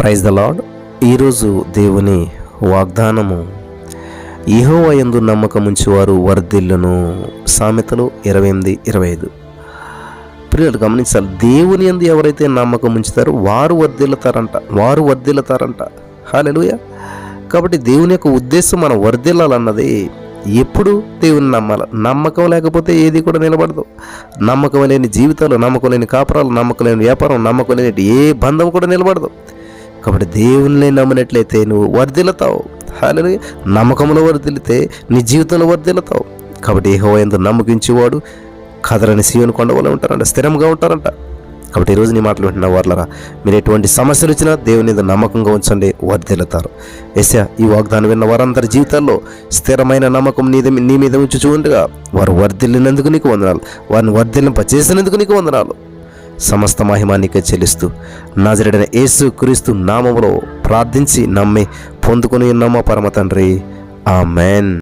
Praise the lord ఈరోజు దేవుని వాగ్దానము ఇహోవ యందు నమ్మకం ఉంచేవారు వర్ధిల్లును. సామెతలు ఇరవై ఎనిమిది ఇరవై ఐదు. ప్రియులు గమనించాలి దేవుని ఎందు ఎవరైతే నమ్మకం ఉంచుతారో వారు వర్ధిల్లుతారంట వారు వర్ధిల్లుతారంట. హాలెలుయ కాబట్టి దేవుని యొక్క ఉద్దేశం మనం వర్ధిల్లాలన్నది ఎప్పుడు దేవుని నమ్మాలి నమ్మకం లేకపోతే ఏది కూడా నిలబడదు. నమ్మకం లేని జీవితాలు నమ్మకం లేని కాపురాలు నమ్మకం లేని వ్యాపారం నమ్మకం లేని ఏ బంధం కూడా నిలబడదు. కాబట్టి దేవుని నమ్మినట్లయితే నువ్వు వర్ధిల్లుతావు. హాలని నమ్మకంలో వర్ధిల్లితే నీ జీవితంలో వర్ధిల్లుతావు. కాబట్టి ఏహో ఎందు నమ్మకించేవాడు కదరని శివుని కొండ వల్ల ఉంటారంట స్థిరంగా ఉంటారంట. కాబట్టి ఈరోజు నీ మాటలు వింటున్న వాళ్ళరా మీరు ఎటువంటి సమస్యలు వచ్చినా దేవుని మీద నమ్మకంగా ఉంచండి వర్ధిల్లుతారు. ఎస్యా ఈ వాగ్దానం విన్న వారందరి జీవితాల్లో స్థిరమైన నమ్మకం నీ నీ మీద ఉంచి చూడగా వారు వర్ధిల్లినందుకు నీకు వందనాలు. వారిని వర్ధిల్లింప చేసినందుకు నీకు వందనాలు. సమస్త మహిమానికే చెల్లిస్తూ నాజరుడైన యేసు క్రీస్తు నామములో ప్రార్థించి నమ్మి పొందుకుని ఉన్నామా పరమ తండ్రి? ఆమెన్.